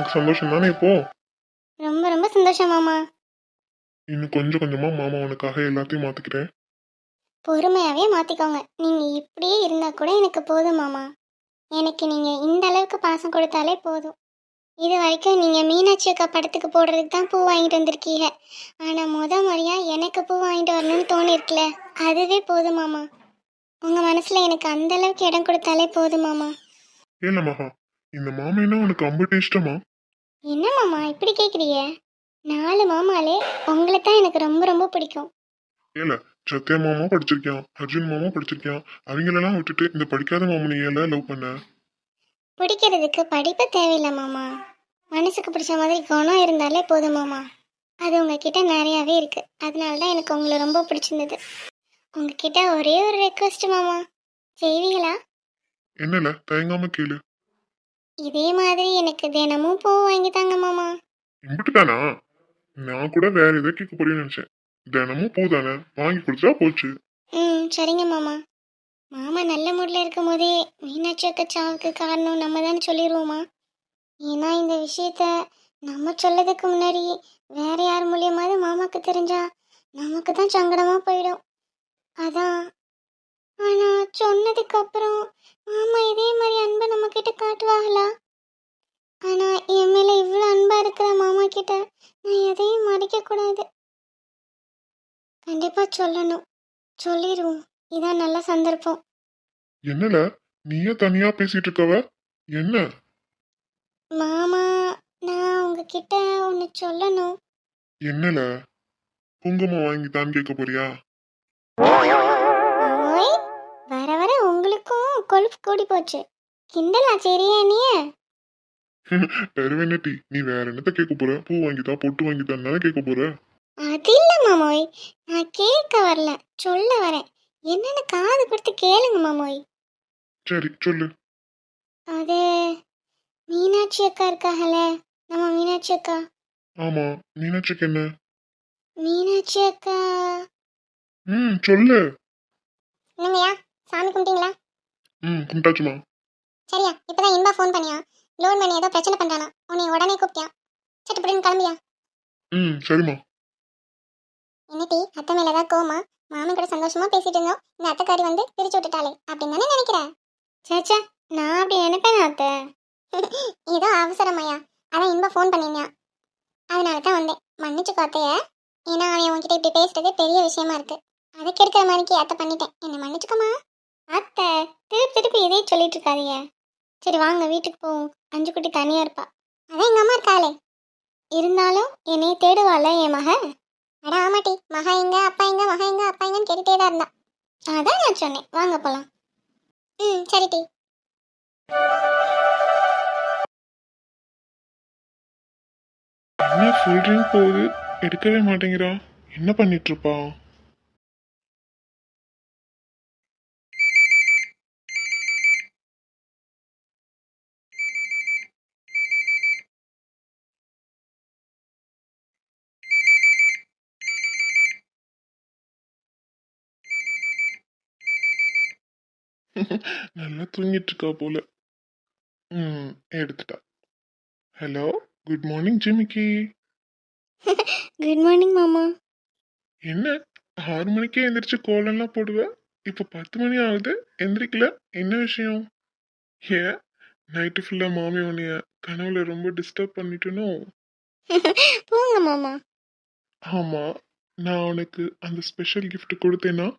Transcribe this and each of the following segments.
உனக்கு சந்தோஷம் இப்போ? ரொம்ப ரொம்ப சந்தோஷம் மாமா. இன்னும் கொஞ்சம் கொஞ்சமா மாமா உனக்காக எல்லாத்தையும் மாத்திக்கிறேன் பொறுமையாகவே மாற்றிக்கோங்க நீங்கள் இப்படியே இருந்தால் கூட எனக்கு போதும் மாமா. எனக்கு நீங்கள் இந்த அளவுக்கு பாசம் கொடுத்தாலே போதும். இது வரைக்கும் நீங்கள் மீனாட்சி அக்கா படத்துக்கு போடுறதுக்கு தான் பூ வாங்கிட்டு வந்திருக்கீங்க. ஆனால் முத முறையாக எனக்கு பூ வாங்கிட்டு வரணும்னு தோணிருக்குல அதுவே போதும் மாமா. உங்கள் மனசில் எனக்கு அந்த அளவுக்கு இடம் கொடுத்தாலே போதும் மாமா. ஏல மகா. இந்த மாமைன்னா உனக்கு அம்பிட்டு இஷ்டமா? என்ன மாமா இப்படி கேட்குறீங்க நாலு மாமாலே உங்களை தான் எனக்கு ரொம்ப ரொம்ப பிடிக்கும். ஏல சத்யா மாமா படிச்சிருக்கான் அர்ஜுன் மாமா படிச்சிருக்கான். அவங்களெல்லாம் விட்டுட்டு இந்த படிக்காத மாமனை ஏல லவ் பண்ண? பிடிக்கிறதுக்கு படிப்பு தேவையில்லை மாமா. மனசுக்கு பிடிச்ச மாதிரி குணம் இருந்தாலே போதும் மாமா. அது உங்ககிட்ட நிறையாவே இருக்கு. அதனால தான் எனக்கு உங்களை ரொம்ப பிடிச்சிருந்தது. உங்ககிட்ட ஒரே ஒரு ரெக்வஸ்ட் மாமா. செய்வீங்களா? என்னல தயங்காம கேளு. இதே மாதிரி எனக்கு தினமும் பூ வாங்கி தாங்க மாமா. இம்பிட்டு தானா நான் கூட வேற எதோ கேட்க போறேன்னு நினைச்சேன். தினமும் பூ தானே? வாங்கி கொடுத்தா போச்சு. ம் சரிங்க மாமா. மாமா நல்ல மூடில் இருக்கும் போதே மீனாட்சி அக்கா சாவுக்கு காரணம் நம்ம தானே சொல்லிடுவோமா ஏன்னா இந்த விஷயத்த நம்ம சொல்லதுக்கு முன்னாடி வேற யார் மூலியமாவது மாமாக்கு தெரிஞ்சா நமக்கு தான் சங்கடமா போயிடும். அதான். ஆனா சொன்னதுக்கு அப்புறம் மாமா இதே மாதிரி அன்பை நம்ம கிட்ட காட்டுவாங்களா? ஆனா என் மேல இவ்வளவு அன்பா இருக்கிற மாமா கிட்ட நான் எதையும் மறைக்க கூடாது. கண்டிப்பா சொல்லணும். சொல்லிடுவோம் இதான் நல்ல சந்தர்ப்பம். என்னல? நீயே தனியா பேசிட்டு இருக்கவ? என்ன? மாமா நான் உங்ககிட்ட ஒன்று சொல்லணும். என்னல? குங்குமம் வாங்கி தான் கேட்க போறியா? கொழுப்பு கூடி போச்சு. கிண்டலா சரியா நீ? டெருவெனட்டி நீ வேற என்னத்த கேட்க போற? பூ வாங்கித்தா பொட்டு வாங்கித்தான் தானே கேட்க போற? அது இல்லை மாமோய். நான் கேட்க வரல. சொல்ல வரேன். என்னன்னு காது கொடுத்து கேளுங்க மாமோய். சரி சொல்லு. அது மீனாட்சி அக்கா இருக்காகல? நம்ம மீனாட்சி அக்கா. ஆமா. மீனாட்சிக்கு என்ன? மீனாட்சி அக்கா. ம் சொல்லு. என்னங்கய்யா சாமி கும்பிட்டீங்களா? ம் கும்பிட்டாச்சுமா. சரியா இப்பதான் இன்பா ஃபோன் பண்ணியா? லோன் பண்ணி ஏதோ பிரச்சனை பண்றானா? உன்னை உடனே கூப்பிட்டியா? சட்டுப்படின்னு கிளம்பியா? ம் சரிம்மா. என்னடி அத்தை மேல ஏதாவது கோமா மாமன் கூட சந்தோஷமா பேசிட்டு இருந்தோம். இந்த அத்தைக்காரி வந்து பிரிச்சு விட்டுட்டாளே அப்படின்னு தானே நினைக்கிறேன் சேச்சா நான் அப்படி நினைப்பேன் அத்தை. ஏதோ அவசரமாயா அதான் இன்பா ஃபோன் பண்ணியிருந்தான் அதனால தான் வந்தேன். மன்னிச்சுக்கோ அத்தைய. ஏன்னா அவன் உன்கிட்ட இப்படி பேசுறதே பெரிய விஷயமா இருக்கு. அதுக்கு எடுக்கிற மாதிரிக்கு அத்தை பண்ணிட்டேன். என்ன மன்னிச்சுக்கோமா? அத்தை திருப்பி இதே சொல்லிட்டு இருக்காதீங்க சரி வாங்க வீட்டுக்கு போவோம். அஞ்சு குட்டி தனியா இருப்பா. அதான் எங்க அம்மா இருக்காளே. இருந்தாலும் என்னை தேடுவாள் என் மக? அட ஆமாட்டி. மகா எங்க அப்பா எங்க மகா எங்க அப்பா எங்கன்னு கேட்டுட்டே தான் இருந்தா. அதான் நான் சொன்னேன். வாங்க போலாம். ம் சரி டி. என்ன ஃபுல் ட்ரிங்க் போகுது எடுக்கவே மாட்டேங்கிறா. என்ன பண்ணிட்டு இருப்பா? நல்லா தூங்கிட்டு இருக்கா போல. ம் எடுத்துட்டா. Hello good morning Jimikki. Good morning மாமா. என்ன? ஆறு மணிக்கே எந்திரிச்சு கோலம்லாம் போடுவ? இப்போ பத்து மணி ஆகுது. எந்திரிக்கல? என்ன விஷயம்? ஏன் நைட்டு ஃபுல்லாக மாமி உன்னைய கனவுல ரொம்ப டிஸ்டர்ப் பண்ணிட்டனோ? போங்க மாமா. ஆமாம் நான் உனக்கு அந்த ஸ்பெஷல் gift கொடுத்தேனா?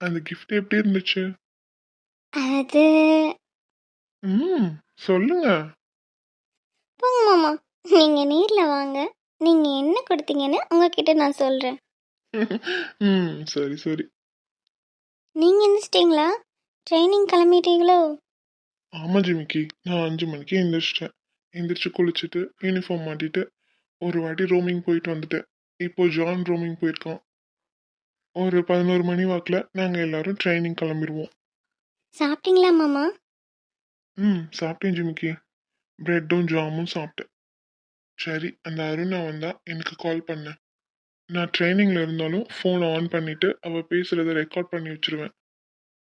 அந்த gift எப்படி இருந்துச்சு? அது ம் சொல்லுங்க. போங்க மாமா. நீங்க நேர்ல வாங்க. நீங்க என்ன கொடுத்தீங்கன்னு உங்ககிட்ட நான் சொல்றேன். ம் சரி சரி. நீங்க எந்திரிச்சிட்டிங்களா? ட்ரைனிங் கிளம்பிட்டீங்களோ? ஆமாம் ஜிமிக்கி. நான் அஞ்சு மணிக்கு எந்திரிச்சிட்டேன். எந்திரிச்சு குளிச்சுட்டு யூனிஃபார்ம் மாட்டிட்டு ஒரு வாட்டி ரோமிங் போயிட்டு வந்துட்டேன். இப்போ ஜான் ரோமிங் போயிருக்கான். ஒரு பதினோரு மணி வாக்கில் நாங்கள் எல்லாரும் ட்ரைனிங் கிளம்பிடுவோம். சாப்பிட்டீங்களா மாமா? ம் சாப்பிட்டேன் ஜிமிக்கி. ப்ரெட்டும் ஜாமும் சாப்பிட்டேன். சரி அந்த அருணா வந்தா எனக்கு கால் பண்ண. நான் ட்ரைனிங்கில் இருந்தாலும் ஃபோனை ஆன் பண்ணிவிட்டு அவள் பேசுகிறத ரெக்கார்ட் பண்ணி வச்சிருவேன்.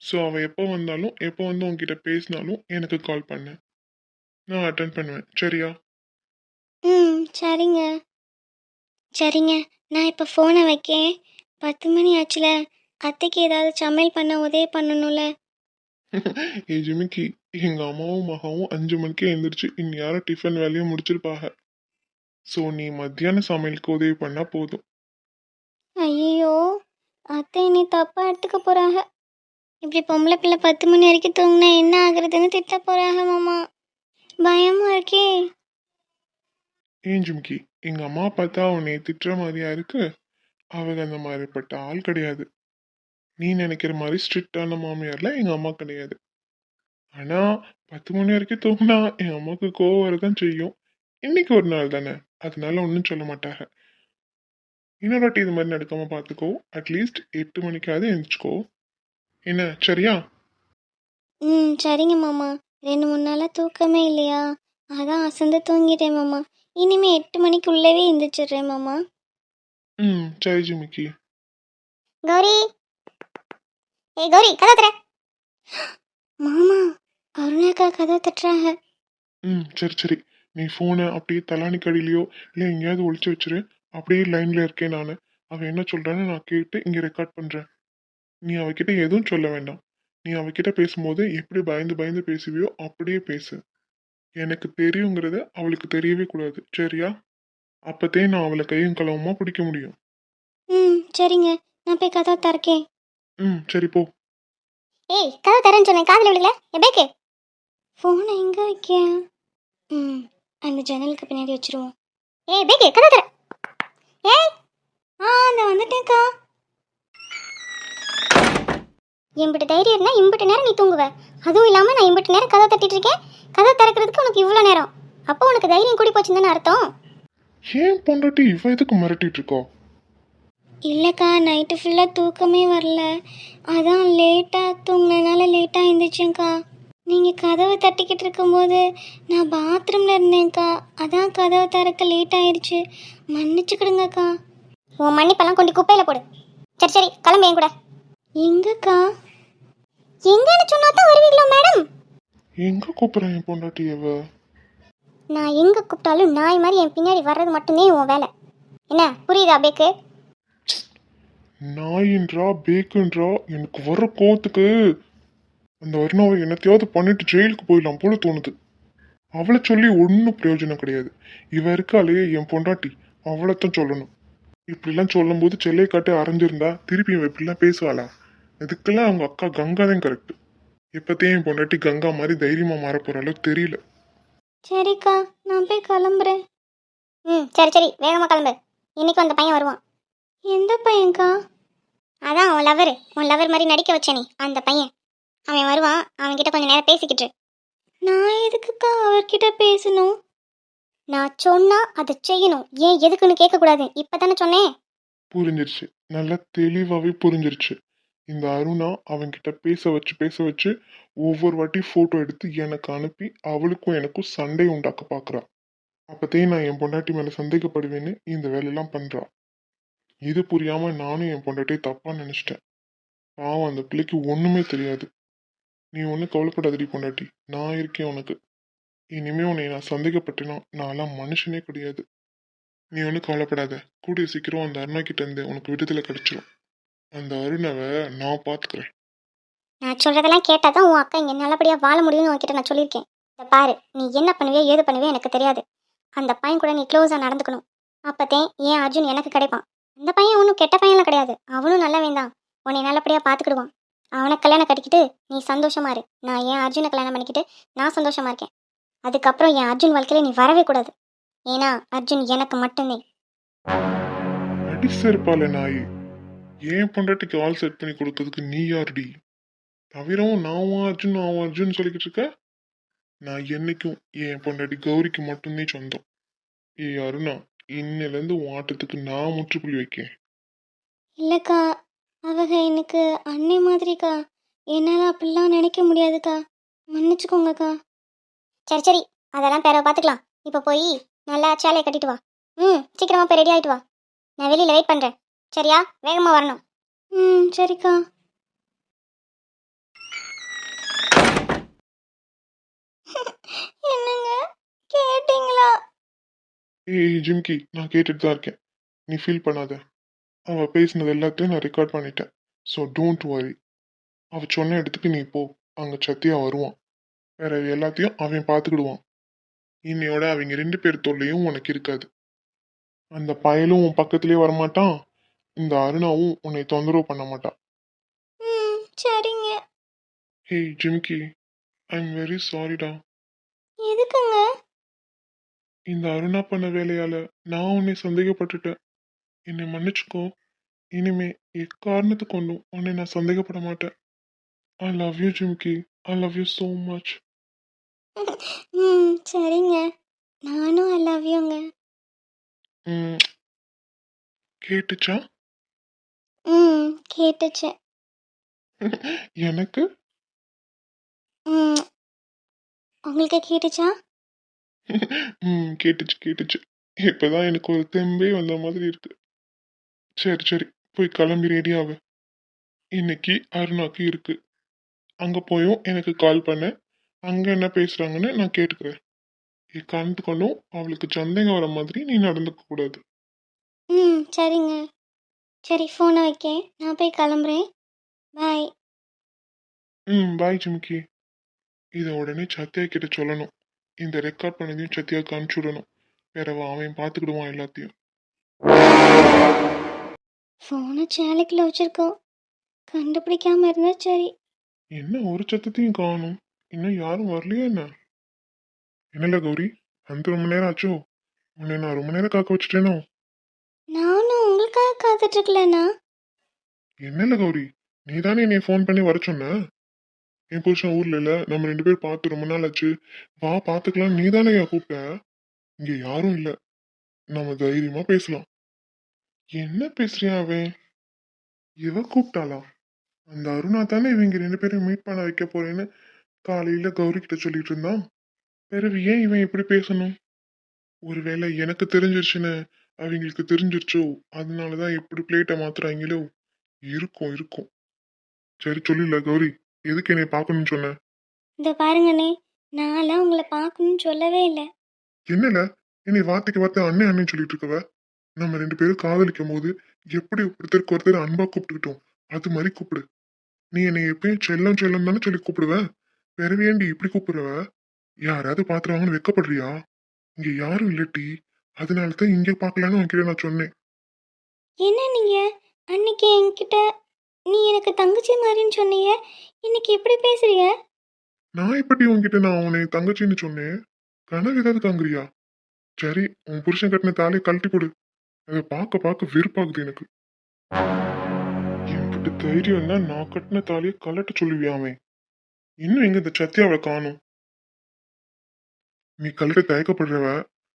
ஸோ அவள் எப்போ வந்தாலும் எப்போ வந்து உங்ககிட்ட பேசினாலும் எனக்கு கால் பண்ணு. நான் அட்டன் பண்ணுவேன். சரியா? ம் சரிங்க. சரிங்க. நான் இப்போ ஃபோனை வைக்கேன். பத்து மணி ஆச்சுல. அத்தைக்கு ஏதாவது சமையல் பண்ண உதவி பண்ணணும்ல? ஏ ஜிமிக்கி எங்க அம்மாவும் மகாவும் அஞ்சு மணிக்கே எழுந்திரிச்சு இந்நேரம் டிஃபன் வேலையை முடிச்சிருப்பாங்க ஸோ நீ மத்தியான சமையலுக்கு உதவி பண்ணா போதும் ஐயோ அத்தை என்னை தப்பாக எடுத்துக்க போகிறாங்க இப்படி பொம்பளை பிள்ளை பத்து மணி வரைக்கும் தூங்கினா என்ன ஆகுறதுன்னு திட்ட போகிறாங்க மாமா பயமா இருக்கே ஏன் ஜிமிக்கி எங்க அம்மா பார்த்தா உன்னை திட்டுற மாதிரியா இருக்கு அவங்க அந்த மாதிரிப்பட்ட ஆள் கிடையாது நீ நினைக்கிற மாதிரி ஸ்ட்ரிக்டான மாமியார்லாம் எங்க அம்மா கிடையாது. ஆனா பத்து மணி வரைக்கும் தூங்கினா என் அம்மாவுக்கு கோவம் வரதான் செய்யும். இன்னைக்கு ஒரு நாள் தானே அதனால ஒன்றும் சொல்ல மாட்டாங்க. இன்னொரு வாட்டி இது மாதிரி நடக்காம பார்த்துக்கோ அட்லீஸ்ட் எட்டு மணிக்காவது எழுந்திரிச்சுக்கோ என்ன சரியா? ம் சரிங்க மாமா. ரெண்டு மூணு நாளாக தூக்கமே இல்லையா? அதான் அசந்து தூங்கிட்டேன் மாமா. இனிமே எட்டு மணிக்குள்ளவே எந்திரிச்சிடுறேன் மாமா. ம் சரி ஜிமிக்கி. கௌரி! ஏய் கௌரி கதை தர மாமா அருணாக்கா கதை தட்டுறாங்க. ம் சரி சரி. நீ ஃபோனை அப்படியே தலானி கடியிலையோ இல்லை எங்கேயாவது ஒளிச்சு வச்சிரு. அப்படியே லைனில் இருக்கேன் நான். அவன் என்ன சொல்கிறான்னு நான் கேட்டு இங்கே ரெக்கார்ட் பண்ணுறேன் நீ அவகிட்ட எதுவும் சொல்ல வேண்டாம். நீ அவகிட்ட பேசும்போது எப்படி பயந்து பயந்து பேசுவியோ அப்படியே பேசு. எனக்கு தெரியுங்கிறத அவளுக்கு தெரியவே கூடாது. சரியா? அப்பத்தே நான் அவளை கையும் களவுமா பிடிக்க முடியும். ம் சரிங்க. நான் போய் கதை திறக்கேன். ம் சரி போ. ஏய் கதை தரேன்னு சொன்னேன். காதில் விழுகல. எப்பேக்கு ஃபோனை எங்கே வைக்க ம் அந்த ஜன்னலுக்கு பின்னாடி வச்சிருவோம். ஏய் பேக்கு கதை தர ஏய். ஆ நான் வந்துட்டேன்க்கா. எம்பிட்டு தைரியம் இருந்தால் இம்பிட்டு நேரம் நீ தூங்குவ. அதுவும் இல்லாமல் நான் இம்பிட்டு நேரம் கதை தட்டிட்டு இருக்கேன். கதை திறக்கிறதுக்கு உனக்கு இவ்வளோ நேரம். அப்போ உனக்கு தைரியம் கூடி போச்சுன்னு தானே அர்த்தம்? ஏன் பொண்டாட்டி இவ எதுக்கு மிரட்டிட்டு இருக்கோ? இல்லைக்கா நைட்டு ஃபுல்லாக தூக்கமே வரல. அதான் லேட்டாக தூங்கினனால லேட்டாக எழுந்திரிச்சேங்க்கா நீங்கள் கதவை தட்டிக்கிட்டு இருக்கும்போது நான் பாத்ரூமில் இருந்தேன்க்கா. அதான் கதவை திறக்க லேட் ஆயிடுச்சு மன்னிச்சுக்கிடுங்கக்கா. உன் மன்னிப்பெல்லாம் கொண்டு குப்பையில் போடு. சரி சரி கிளம்பு என் கூட. எங்கக்கா? எங்கன்னு சொன்னா தான் வருவீங்களா மேடம் எங்க கூப்பிட்றேன் என் பொண்டாட்டி அவ? நான் எங்கே கூப்பிட்டாலும் நாய் மாதிரி என் பின்னாடி வர்றது மட்டுமே உன் வேலை. என்ன புரியுதா பேக்கு? நாயின்றா பேக்குன்றா எனக்கு வர கோவத்துக்கு. அந்த அருணாவை என்னத்தையாவது பண்ணிட்டு ஜெயிலுக்கு போயிடலாம் போல தோணுது. அவளை சொல்லி ஒன்றும் பிரயோஜனம் கிடையாது. இவ இருக்காளே என் பொண்டாட்டி. அவளைத்தான் சொல்லணும். இப்படிலாம் சொல்லும்போது செல்லை காட்டி அரைஞ்சிருந்தா திருப்பி இவன் இப்படிலாம் பேசுவாளா? இதுக்கெல்லாம் அவங்க அக்கா கங்கா தான் கரெக்ட் இப்போத்தையும் என் பொண்டாட்டி கங்கா மாதிரி தைரியமா மாற போகிற அளவுக்கு தெரியல. சரிக்கா நான் போய் கிளம்புறேன். ம் சரி சரி வேகமாக கிளம்பு. இன்னைக்கு அந்த பையன் வருவான். எந்த பையன்க்கா? அதான் உன் லவர் உன் லவர் மாதிரி நடிக்க வச்ச அந்த பையன். அவன் வருவான் அவன்கிட்ட கொஞ்சம் நேரம் பேசிக்கிட்டு நான் எதுக்குக்கா அவர்கிட்ட பேசணும்? நான் சொன்னா அதை செய்யணும். ஏன் எதுக்குன்னு கேட்கக்கூடாது. இப்போ தானே சொன்னேன். புரிஞ்சிருச்சு. நல்லா தெளிவாகவே புரிஞ்சிருச்சு. இந்த அருணா அவன்கிட்ட பேச வச்சு பேச வச்சு ஒவ்வொரு வாட்டி ஃபோட்டோ எடுத்து எனக்கு அனுப்பி அவளுக்கும் எனக்கும் சண்டை உண்டாக்க பார்க்குறா அப்போதே நான் என் பொண்டாட்டி மேலே சந்தேகப்படுவேன்னு இந்த வேலையெல்லாம் பண்ணுறா இது புரியாமல் நானும் என் பொண்டாட்டி தப்பாக நினச்சிட்டேன். பாவம் அந்த பிள்ளைக்கு ஒன்றுமே தெரியாது. நீ ஒன்றும் கவலைப்படாதடி பொண்டாட்டி. நான் இருக்கேன் உனக்கு. இனிமே உன்னை நான் சந்தேகப்பட்டேனா? நான்லாம் மனுஷனே கிடையாது. நீ ஒன்றும் கவலைப்படாத. கூடிய சீக்கிரம் அந்த அருணா கிட்ட இருந்து உனக்கு விடுதலை கிடைச்சிரும். அந்த அருணாவை நான் பார்த்துக்கிறேன் நான் சொல்றதெல்லாம் கேட்டால் தான் உன் அக்கா இங்கே நல்லபடியாக வாழ முடியும்னு உன்கிட்ட நான் சொல்லியிருக்கேன். இதை பாரு நீ என்ன பண்ணுவியோ ஏது பண்ணுவியோ எனக்கு தெரியாது. அந்த பையன் கூட நீ க்ளோஸாக நடந்துக்கணும். அப்போத்தேன் ஏன் அர்ஜுன் எனக்கு கிடைப்பான். அந்த பையன் ஒன்றும் கெட்ட பையனும் கிடையாது. அவனும் நல்லவன் தான். உன்னை நல்லபடியாக பார்த்துக்கிடுவான் அவனை கல்யாணம் கட்டிக்கிட்டு நீ சந்தோஷமா இரு. நான் என் அர்ஜுனை கல்யாணம் பண்ணிக்கிட்டு நான் சந்தோஷமா இருக்கேன். அதுக்கப்புறம் என் அர்ஜுன் வாழ்க்கையில நீ வரவே கூடாது. ஏன்னா அர்ஜுன் எனக்கு மட்டுமே. அடி செருப்பால நாய். ஏன் பொண்டாட்டிக்கு ஆள் செட் பண்ணி கொடுக்கறதுக்கு நீ யார்டி? தவிரவும் நான் உன் அர்ஜுன் அவன் அர்ஜுன் சொல்லிக்கிட்டு இருக்க? நான் என்னைக்கும் என் பொண்டாட்டி கௌரிக்கு மட்டும்தான் சொந்தம். ஏ அருணா. இன்னிலேருந்து உன் ஆட்டத்துக்கு நான் முற்றுப்புள்ளி வைக்கேன். இல்லைக்கா அவக எனக்கு அன்னை மாதிரிக்கா. என்னால் அப்படிலாம் நினைக்க முடியாதுக்கா. மன்னிச்சுக்கோங்கக்கா. சரி சரி. அதெல்லாம் பேர பார்த்துக்கலாம் இப்போ போய் நல்லா சேலையை கட்டிட்டு வா. ம் சீக்கிரமா போய் ரெடி ஆகிட்டு வா. நான் வெளியில் வெயிட் பண்ணுறேன் சரியா? வேகமாக வரணும். ம் சரிக்கா. என்னங்க? கேட்டிங்களா? ஏய் ஜிம்கி நான் கேட்டுட்டு தான் இருக்கேன். நீ ஃபீல் பண்ணாத. அவ பேசினது எல்லாத்தையும் நான் ரெக்கார்ட் பண்ணிட்டேன். ஸோ டோன்ட் வரி அவ சொன்ன இடத்துக்கு நீ போ. அங்க சத்தியா வருவான். வேற எல்லாத்தையும் அவன் பார்த்துக்கிடுவான். இன்னையோட அவங்க ரெண்டு பேர் தொல்லையும் உனக்கு இருக்காது. அந்த பயலும் உன் பக்கத்துலயே வரமாட்டான். இந்த அருணாவும் உன்னை தொந்தரவு பண்ண மாட்டான். சரிங்க. Hey Jimki I am very சாரிடா எதுக்குங்க இந்த அருணா பண்ண வேலையால நான் உன்னை சந்தேகப்பட்டுட்டேன். என்னை மன்னிச்சுக்கோ. இனிமே எக்காரணத்து கொண்டும் உன்னை நான் சந்தேகப்பட மாட்டேன். I love you Jimki I love you so much hmm சரிங்க. நானும் ஐ லவ் யூங்க ம் கேட்டுச்சா? ம் கேட்டுச்சு. எனக்கு? ம் உங்களுக்கு கேட்டுச்சா? ம் கேட்டுச்சு கேட்டுச்சு. இப்பதான் எனக்கு ஒரு தெம்பே வந்த மாதிரி இருக்கு. சரி சரி போய் கிளம்பி ரெடி ஆகு. இன்னைக்கு அருணாக்கு இருக்கு. அங்க போயும் எனக்கு கால் பண்ண. அங்க என்ன பேசுறாங்கன்னு நான் கேட்டுக்கிறேன். எக்காரணத்து கொண்டும் அவளுக்கு சந்தேகம் வர மாதிரி நீ நடந்துக்க கூடாது. ம் சரிங்க. சரி ஃபோனை வைக்க நான் போய் கிளம்புறேன். பாய் ம் பாய் ஜிம்கி இதை உடனே சத்யா கிட்ட சொல்லணும். இந்த ரெக்கார்ட் பண்ணதையும் சத்யாவுக்கு அனுப்பிச்சு விடணும். வேற அவன் பார்த்துக்கிடுவான் எல்லாத்தையும். ஃபோனை சேலைக்குள்ள வச்சிருக்கோம் கண்டுபிடிக்காம இருந்தா சரி. என்ன ஒரு சத்தத்தையும் காணும்? இன்னும் யாரும் வரலையா என்ன? என்னல கௌரி? அந்த ரொம்ப நேரம் ஆச்சோ? உன்னை நான் ரொம்ப நேரம் காக்க வச்சுட்டேனோ? நானும் உங்களுக்காக காத்துட்டு இருக்கலண்ணா. என்னல கௌரி? நீ தானே என்னை ஃபோன் பண்ணி வர சொன்ன? என் புருஷன் ஊர்ல இல்ல. நம்ம ரெண்டு பேரும் பார்த்து ரொம்ப நாள் ஆச்சு. வா பார்த்துக்கலாம். நீ தானே கூப்பிட்ட? இங்க யாரும் இல்ல. நம்ம தைரியமா பேசலாம். என்ன பேசுறியா அவன்? இவ கூப்பிட்டாளா? அந்த அருணா தானே இவங்க ரெண்டு பேரும் மீட் பண்ண வைக்க போறேன்னு காலையில கௌரி கிட்ட சொல்லிட்டு இருந்தான். பிறகு ஏன் இவன் இப்படி பேசணும்? ஒருவேளை எனக்கு தெரிஞ்சிருச்சுன்னு அவங்களுக்கு தெரிஞ்சிருச்சோ? அதனாலதான் இப்படி பிளேட்டை மாத்துறாங்களோ? இருக்கும் இருக்கும். சரி சொல்லிடல கௌரி. எதுக்கு என்னை பார்க்கணும்னு சொன்ன? இந்த பாருங்கண்ணே நான்லாம் உங்களை பார்க்கணும்னு சொல்லவே இல்லை. என்னல? என்னை வார்த்தைக்கு வார்த்தை அண்ணன் அண்ணன் சொல்லிட்டு இருக்கவ? நம்ம ரெண்டு பேரும் காதலிக்கும் போது எப்படி ஒருத்தருக்கு ஒருத்தர் அன்பா கூப்பிட்டுக்கிட்டோம்? அது மாதிரி கூப்பிடு. நீ என்னை எப்பயும் செல்லம் செல்லம் தானே சொல்லி கூப்பிடுவ? பிறகு ஏண்டி இப்படி கூப்பிடுறவ? யாராவது பாத்துருவாங்கன்னு வெக்கப்படுறியா இங்க யாரும் இல்லட்டி அதனால தான் இங்க பார்க்கலான்னு உன்கிட்ட நான் சொன்னேன். என்ன நீங்க? அன்னைக்கு என்கிட்ட நீ எனக்கு தங்கச்சி மாதிரின்னு சொன்னீங்க இன்னைக்கு எப்படி பேசுறீங்க நான் எப்படி உன்கிட்ட நான் உன்னை தங்கச்சின்னு சொன்னேன்? கனவு ஏதாவது காங்குறியா சரி உன் புருஷன் கட்டின தாலியை கழட்டி போடு அதை பார்க்க பார்க்க வெறுப்பாகுது எனக்கு. என்கிட்ட தைரியம் தான் நான் கட்டின தாலியை கலட்ட சொல்லுவியாமே இன்னும் எங்க இந்த சத்தியாவை காணும்? நீ கழட்ட தயக்கப்படுறவ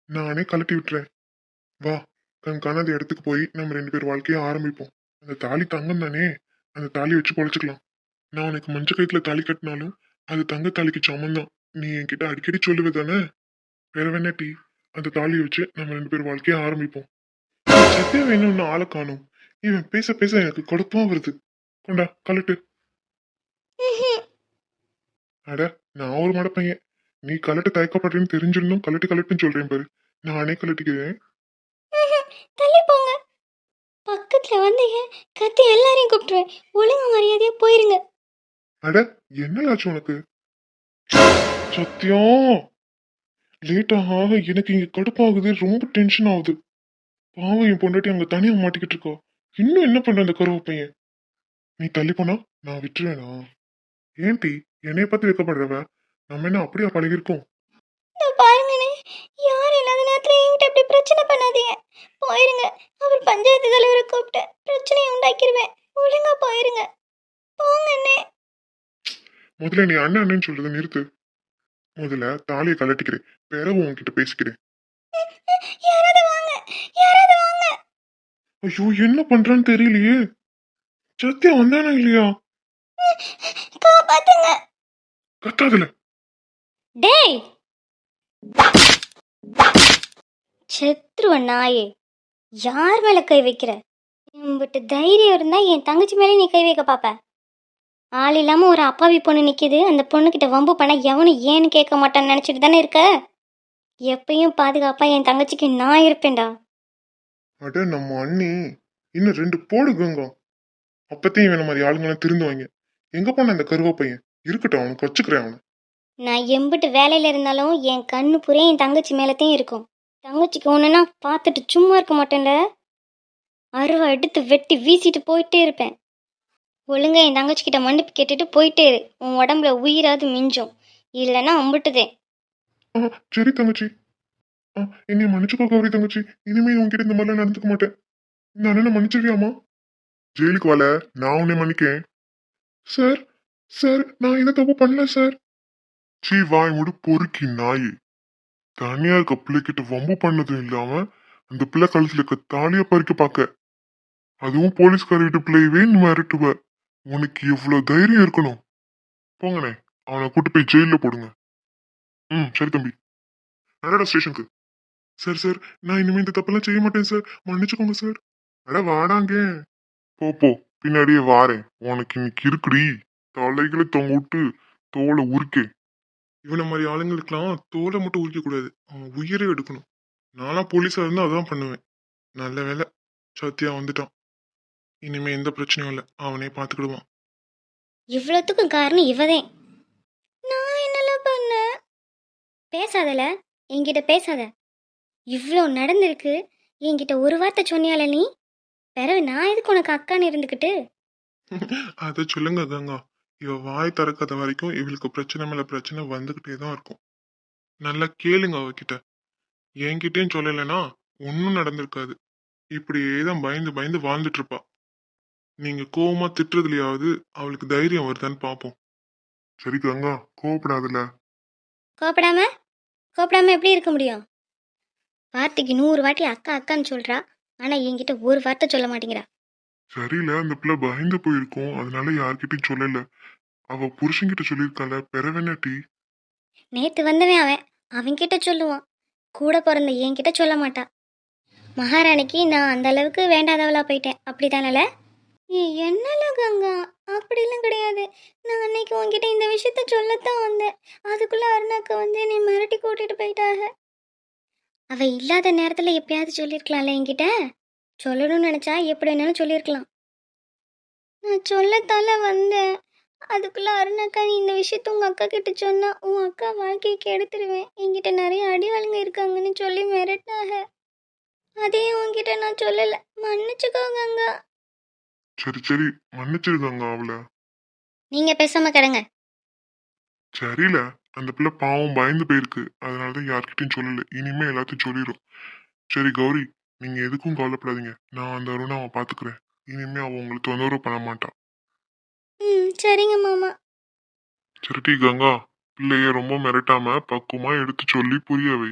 நானே கழட்டி விட்டுறேன். வா கண் காணாத இடத்துக்கு போய் நம்ம ரெண்டு பேர் வாழ்க்கையை ஆரம்பிப்போம். அந்த தாலி தங்கம் தானே? அந்த தாலி வச்சு பொழைச்சிக்கலாம். நான் உனக்கு மஞ்ச கயிற்றுல தாலி கட்டினாலும் அது தங்க தாலிக்கு சமம் நீ என்கிட்ட அடிக்கடி சொல்லுவே தானே? வேற வேணா டீ. அந்த தாலியை வச்சு நம்ம ரெண்டு பேர் வாழ்க்கையை ஆரம்பிப்போம். சத்தியம் வேணும்னு ஆளை காணும். இவன் பேச பேச எனக்கு கொடுப்பா வருது. கொண்டா கலட்டு அட நான் ஒரு மட பையன் நீ கலட்டு தயக்கப்படுறேன்னு தெரிஞ்சிருந்தும் கலட்டு கலட்டுன்னு சொல்றேன் பாரு. நானே கலட்டிக்கிறேன் தள்ளி போங்க. பக்கத்துல வந்தீங்க. கத்தி எல்லாரையும் கூப்பிட்டுருவேன். ஒழுங்கு மரியாதையா போயிருங்க. அட என்னலாச்சு உனக்கு? சத்தியம் லேட் ஆக எனக்கு இங்க கடுப்பாகுது. ரொம்ப டென்ஷன் ஆகுது. பாவம் என் பொண்டாட்டி அங்க தனியா மாட்டிக்கிட்டு இருக்கா. இன்னும் என்ன பண்ற அந்த கருவ பையன்? நீ தள்ளி போனா நான் விட்டுருவேனா? ஏன்டி என்னைய பார்த்து வைக்கப்படுறவ? நம்ம என்ன அப்படியா பழகிருக்கோம்? பாருங்கண்ணே யார் இப்படி பிரச்சனை பண்ணாதீங்க. போயிருங்க. அவர் பஞ்சாயத்து தலைவரை கூப்பிட்டு பிரச்சனையை உண்டாக்கிடுவேன் ஒழுங்கா போயிருங்க. போங்கண்ணே முதல்ல நீ அண்ணன் அண்ணன் சொல்றதை நிறுத்து. முதல்ல தாலியை கலட்டிக்கிறேன் பிறகு உன்கிட்ட பேசிக்கிறேன். யாராவது வாங்க. யாராவது வாங்க. ஐயோ என்ன பண்றான்னு தெரியலையே. சத்தியா வந்தானா இல்லையா? காப்பாத்துங்க. கத்தாதுல. டேய். செத்துருவ நாயே யார் மேல கை வைக்கிற? என்கிட்ட தைரியம் இருந்தா என் தங்கச்சி மேலே நீ கை வைக்க பாப்ப. ஆள் இல்லாம ஒரு அப்பாவி பொண்ணு நிக்குது. அந்த பொண்ணுகிட்ட வம்பு பண்ண எவனும் ஏன்னு கேட்க மாட்டான்னு நினைச்சிட்டு தானே இருக்க? எப்பயும் பாதுகாப்பா என் தங்கச்சிக்கு நான் இருப்பேன்டா. அட நம்ம அண்ணி. இன்னும் ரெண்டு போடு கங்கா அப்பத்தையும் இவன மாதிரி ஆளுங்கெல்லாம் திருந்துவாங்க எங்க போன இந்த கருவா பையன்? இருக்கட்டும் அவனுக்கு வச்சுக்கிறேன் அவனை. நான் எம்பிட்டு வேலையில இருந்தாலும் என் கண்ணு புரிய என் தங்கச்சி மேலத்தையும் இருக்கும். தங்கச்சிக்கு ஒன்றுனா பார்த்துட்டு சும்மா இருக்க மாட்டேன்ல. அருவா எடுத்து வெட்டி வீசிட்டு போயிட்டே இருப்பேன். ஒழுங்கா என் தங்கச்சிக்கிட்ட மன்னிப்பு கேட்டுட்டு போயிட்டே இரு. உன் உடம்புல உயிராது மிஞ்சும். இல்லைன்னா அம்பிட்டுதே ஆ சரி தங்கச்சி. ஆ என்னை மன்னிச்சுக்கோ கௌரி தங்கச்சி. இனிமே உன்கிட்ட இந்த மாதிரிலாம் நடந்துக்க மாட்டேன். இந்த அண்ணனை மன்னிச்சிருவியாமா ஜெயிலுக்கு வாழ நான் உன்னை மன்னிக்கேன். சார் சார் நான் எந்த தப்பு பண்ணல சார்? சீ வாய் முடி பொறுக்கி நாய். தனியா இருக்க பிள்ளைகிட்ட வம்பு பண்ணதும் இல்லாம அந்த பிள்ளை கழுத்துல இருக்க தாலிய பறிக்க பார்க்க அதுவும் போலீஸ்கார வீட்டு பிள்ளையவே நீ மிரட்டுவ. உனக்கு எவ்வளவு தைரியம் இருக்கணும்? போங்கண்ணே அவனை கூட்டு போய் ஜெயில போடுங்க. ம் சரி தம்பி. நடடா ஸ்டேஷனுக்கு. சார் சார் நான் இனிமே இந்த தப்பெல்லாம் செய்ய மாட்டேன் சார். மன்னிச்சுக்கோங்க சார். அட வாடாங்க. போ போ. பின்னாடியே வாரேன். உனக்கு இன்னைக்கு இருக்குடி. தலைகளை தொங்க விட்டு தோலை உரிக்க இவனை மாதிரி ஆளுங்களுக்கெல்லாம் தோலை மட்டும் உரிக்க கூடாது. அவன் உயிரை எடுக்கணும். நான்லாம் போலீஸா இருந்தா அதான் பண்ணுவேன். நல்ல வேலை சத்யா வந்துட்டான். இனிமே எந்த பிரச்சனையும் இல்லை. அவனே பார்த்துக்கிடுவான் இவ்வளோத்துக்கும் காரணம் இவதேன். நான் என்னலாம் பண்ணேன்? பேசாதல. என்கிட்ட பேசாத. இவ்வளோ நடந்திருக்கு. என்கிட்ட ஒரு வார்த்தை சொன்னியால நீ? பிறகு நான் எதுக்கு உனக்கு அக்கான்னு இருந்துக்கிட்டு? அதை சொல்லுங்க கங்கா. இவ வாய் திறக்காத வரைக்கும் இவளுக்கு பிரச்சனை மேல பிரச்சனை வந்துகிட்டே தான் இருக்கும். நல்லா கேளுங்க அவகிட்ட. என்கிட்டயும் சொல்லலைன்னா ஒன்றும் நடந்திருக்காது. இப்படியே தான் பயந்து பயந்து வாழ்ந்துட்டு இருப்பா. நீங்க கோவமா திட்டுறதுலயாவது அவளுக்கு தைரியம் வருதான்னு பார்ப்போம் சரி கங்கா கோவப்படாதுல்ல கோப்படாம கோப்படாம எப்படி இருக்க முடியும்? வார்த்தைக்கு நூறு வாட்டி அக்கா அக்கான்னு சொல்றா. ஆனா என்கிட்ட ஒரு வார்த்தை சொல்ல மாட்டேங்கிறா. சரியில்ல அந்த பிள்ளை பயந்து போயிருக்கோம். அதனால யார்கிட்டயும் சொல்லல. அவ புருஷன்கிட்ட சொல்லியிருக்கால பெறவேன டீ? நேத்து வந்தவன் அவன். அவன்கிட்ட சொல்லுவான் கூட பிறந்த என்கிட்ட சொல்ல மாட்டான் மகாராணிக்கு நான் அந்த அளவுக்கு வேண்டாதவளா போயிட்டேன். அப்படிதானல என்னல கங்கா? அப்படிலாம் கிடையாது. நான் அன்னைக்கு உன்கிட்ட இந்த விஷயத்த சொல்லத்தான் வந்தேன். அதுக்குள்ள அருணாக்கா வந்து என்னை மிரட்டி கூட்டிட்டு போயிட்டாக. அவ இல்லாத நேரத்துல எப்பயாவது சொல்லியிருக்கலாம்ல என்கிட்ட? சொல்லணும்னு நினைச்சா எப்படி வேணாலும் சொல்லியிருக்கலாம் நான் சொல்லத்தால வந்தேன். அதுக்குள்ள அருணாக்கா நீ இந்த விஷயத்த உங்க அக்கா கிட்ட சொன்னா உன் அக்கா வாழ்க்கையை கெடுத்துருவேன் என்கிட்ட நிறைய அடிவாளுங்க இருக்காங்கன்னு சொல்லி மிரட்டினாக. அதையும் உன்கிட்ட நான் சொல்லல. மன்னிச்சுக்கோ கங்கா சரி சரி. மன்னிச்சிருக்காங்க அவளை. நீங்க பேசாம கிடங்க. சரியில்ல. அந்த பிள்ளை பாவம் பயந்து போயிருக்கு. அதனாலதான் யார்கிட்டயும் சொல்லல. இனிமே எல்லாத்தையும் சொல்லிடும் சரி கௌரி நீங்க எதுக்கும் கவலைப்படாதீங்க. நான் அந்த அருணாவை பாத்துக்கிறேன். இனிமே அவ உங்களுக்கு தொந்தரவு பண்ண மாட்டான் சரிங்க மாமா. சரிட்டி கங்கா. பிள்ளைய ரொம்ப மிரட்டாம பக்குவமா எடுத்து சொல்லி புரிய வை.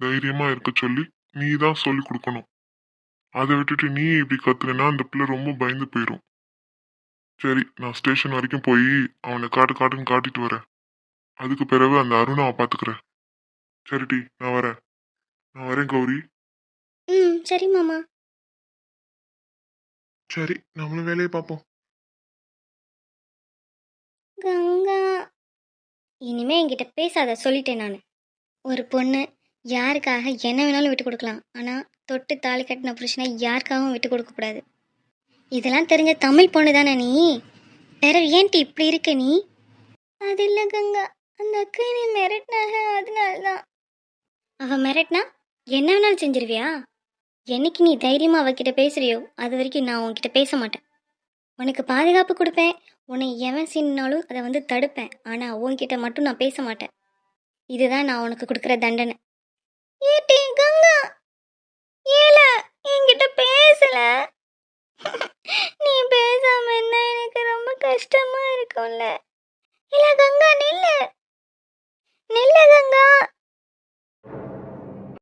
தைரியமா இருக்க சொல்லி நீ தான் சொல்லி கொடுக்கணும். அதை விட்டுட்டு நீ இப்படி கத்துனா அந்த பிள்ளை ரொம்ப பயந்து போயிடும் சரி நான் ஸ்டேஷன் வரைக்கும் போய் அவனை காட்டு காட்டுன்னு காட்டிட்டு வரேன். அதுக்கு பிறகு அந்த அருணாவை பாத்துக்கிறேன். சரிட்டி நான் வரேன். நான் வரேன் கௌரி. ம் சரி மாமா. சரி நம்மளும் வேலையை பார்ப்போம். கங்கா. இனிமே என்கிட்ட பேசாத சொல்லிட்டேன் நான். ஒரு பொண்ணு யாருக்காக என்ன வேணாலும் விட்டு கொடுக்கலாம். ஆனால் தொட்டு தாலி கட்டின புருஷனை யாருக்காகவும் விட்டு கொடுக்கக்கூடாது இதெல்லாம் தெரிஞ்ச தமிழ் பொண்ணு தானே நீ? வேற ஏன்ட்டு இப்படி இருக்க நீ? அது இல்லை கங்கா. அந்த அக்கா நீ மிரட்டினாக அதனால தான் அவ மிரட்டினா என்ன வேணாலும் செஞ்சிருவியா? என்னைக்கு நீ தைரியமாக அவகிட்ட பேசுறியோ அது வரைக்கும் நான் உன்கிட்ட பேச மாட்டேன். உனக்கு பாதுகாப்பு கொடுப்பேன். உன்னை எவன் சீனாலும் அதை வந்து தடுப்பேன். ஆனால் உன்கிட்ட மட்டும் நான் பேச மாட்டேன். இதுதான் நான் உனக்கு கொடுக்குற தண்டனை. ஏட்டி கங்கா! ஏல என்கிட்ட பேசல. நீ பேசாம இருந்தா எனக்கு ரொம்ப கஷ்டமா இருக்கும்ல. இல்ல கங்கா நில்லு. நில்லு கங்கா!